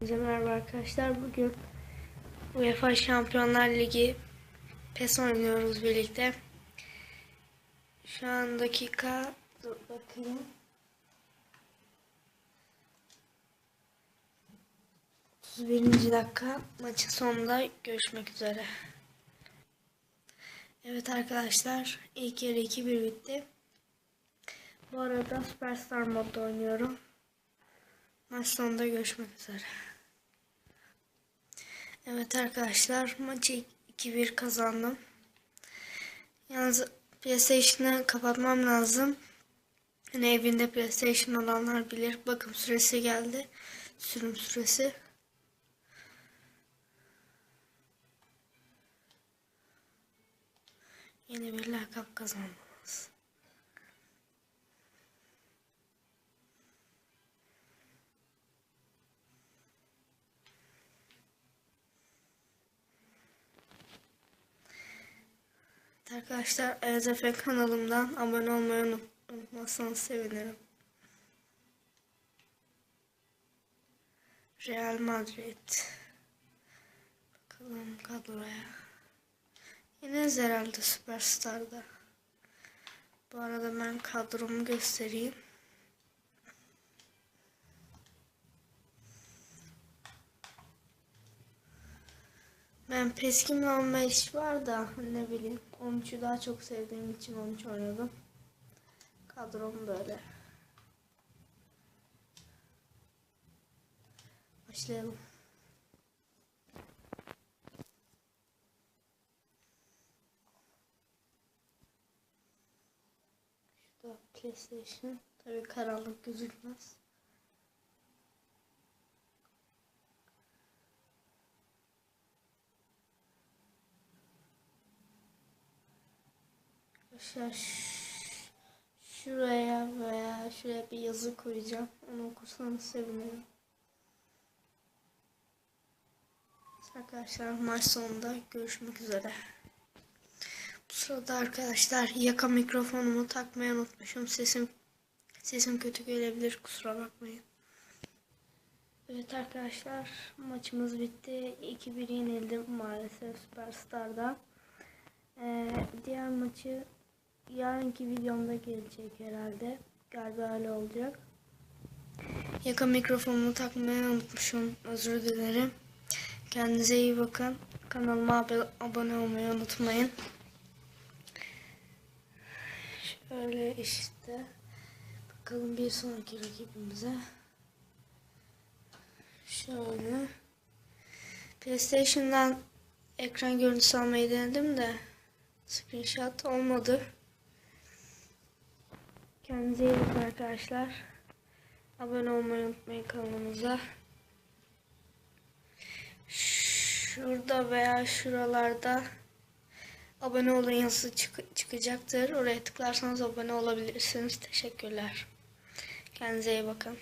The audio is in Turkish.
Merhaba arkadaşlar. Bugün UEFA Şampiyonlar Ligi PES oynuyoruz birlikte. Şu an dakika dur bakayım. birinci dakika maçın sonunda görüşmek üzere. Evet arkadaşlar ilk yarı 2-1 bitti. Bu arada Superstar modda oynuyorum. Maç sonunda görüşmek üzere. Evet arkadaşlar maçı 2-1 kazandım. Yalnız PlayStation'ı kapatmam lazım. Hani evinde PlayStation olanlar bilir. Bakım süresi geldi. Sürüm süresi. Yeni bir lakap kazanmamız. Arkadaşlar EZF kanalımdan abone olmayı unut- unutmazsanız sevinirim. Real Madrid. Bakalım kadroya. Yine herhalde Süperstar'da. Bu arada ben kadromu göstereyim. Ben Peskin 15 var da ne bileyim 13'ü daha çok sevdiğim için 13 oynadım. Kadrom böyle. Başlayalım. PlayStation. Tabii karanlık gözükmez. Arkadaşlar şuraya veya şuraya bir yazı koyacağım. Onu okursanız sevinirim. Arkadaşlar maç sonunda görüşmek üzere. Bu sırada arkadaşlar yaka mikrofonumu takmayı unutmuşum. Sesim sesim kötü gelebilir kusura bakmayın. Evet arkadaşlar maçımız bitti. 2-1 yenildim maalesef Superstar'da. Ee, diğer maçı yarınki videomda gelecek herhalde. Galiba öyle olacak. Yaka mikrofonumu takmayı unutmuşum. Özür dilerim. Kendinize iyi bakın. Kanalıma ab- abone olmayı unutmayın. Şöyle işte. Bakalım bir sonraki rakibimize. Şöyle. PlayStation'dan ekran görüntüsü almayı denedim de screenshot olmadı. Kendinize iyi bakın arkadaşlar. Abone olmayı unutmayın kanalımıza. Şurada veya şuralarda abone olun yazısı çık- çıkacaktır. Oraya tıklarsanız abone olabilirsiniz. Teşekkürler. Kendinize iyi bakın.